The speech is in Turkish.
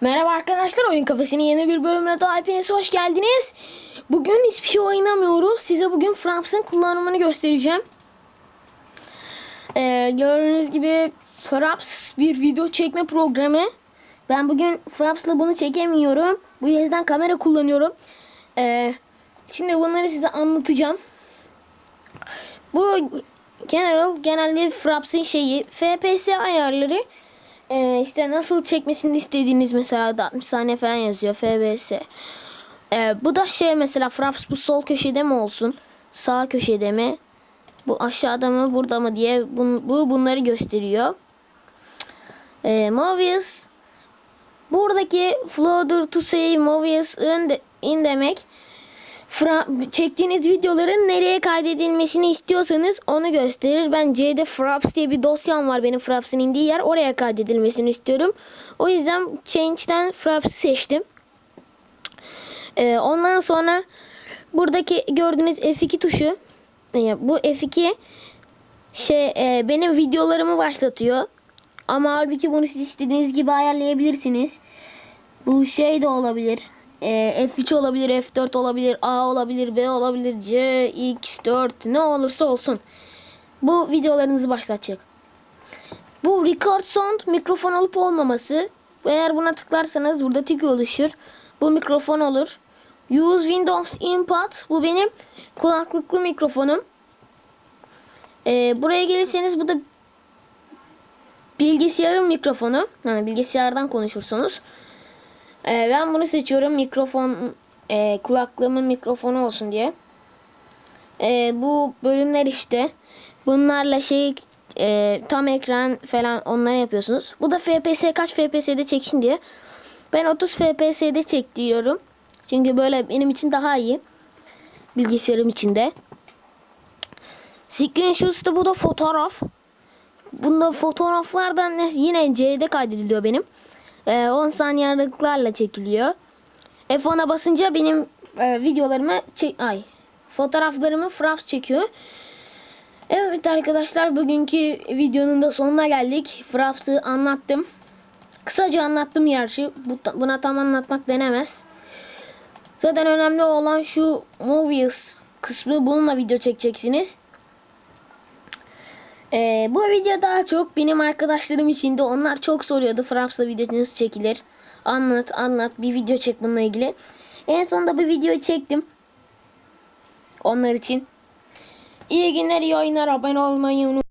Merhaba arkadaşlar Oyun Kafesi'nin yeni bir bölümüne daha hepiniz hoş geldiniz. Bugün hiçbir şey oynamıyoruz. Size bugün Fraps'ın kullanımını göstereceğim. Ee, gördüğünüz gibi Fraps bir video çekme programı. Ben bugün Fraps'la bunu çekemiyorum. Bu yüzden kamera kullanıyorum. Ee, şimdi bunları size anlatacağım. Bu General genelde Fraps'ın şeyi FPS ayarları ee, işte nasıl çekmesini istediğiniz mesela da 60 saniye falan yazıyor FBS. Ee, bu da şey mesela Fraps bu sol köşede mi olsun? Sağ köşede mi? Bu aşağıda mı burada mı diye bu, bu bunları gösteriyor. Ee, Movies buradaki floater to say movies in, de, in demek Fra çektiğiniz videoların nereye kaydedilmesini istiyorsanız onu gösterir. Ben C'de Fraps diye bir dosyam var benim Fraps'ın indiği yer. Oraya kaydedilmesini istiyorum. O yüzden Change'den Fraps'ı seçtim. Ee, ondan sonra buradaki gördüğünüz F2 tuşu e, bu F2 şey e, benim videolarımı başlatıyor. Ama halbuki bunu siz istediğiniz gibi ayarlayabilirsiniz. Bu şey de olabilir. E, F3 olabilir, F4 olabilir, A olabilir, B olabilir, C, X4 ne olursa olsun. Bu videolarınızı başlatacak. Bu record sound mikrofon olup olmaması. Eğer buna tıklarsanız burada tik oluşur. Bu mikrofon olur. Use Windows Input. Bu benim kulaklıklı mikrofonum. Ee, buraya gelirseniz bu da bilgisayarın mikrofonu. Yani bilgisayardan konuşursunuz. Ee, ben bunu seçiyorum. Mikrofon e, kulaklığımın mikrofonu olsun diye. Ee, bu bölümler işte. Bunlarla şey e, tam ekran falan onları yapıyorsunuz. Bu da FPS kaç FPS'de çeksin diye. Ben 30 FPS'de çektiriyorum. Çünkü böyle benim için daha iyi. Bilgisayarım içinde. Screenshots'ta bu da fotoğraf. Bunda fotoğraflardan yine C'de kaydediliyor benim. Ee, 10 saniye aralıklarla çekiliyor. F10'a basınca benim e, videolarımı çek ay fotoğraflarımı Fraps çekiyor. Evet arkadaşlar bugünkü videonun da sonuna geldik. Fraps'ı anlattım. Kısaca anlattım gerçi. Bu, buna tam anlatmak denemez. Zaten önemli olan şu movies kısmı. Bununla video çekeceksiniz. Ee, bu video daha çok benim arkadaşlarım için de onlar çok soruyordu. Fraps'la video nasıl çekilir? Anlat anlat bir video çek bununla ilgili. En sonunda bir video çektim. Onlar için. İyi günler iyi oyunlar abone olmayı unutmayın.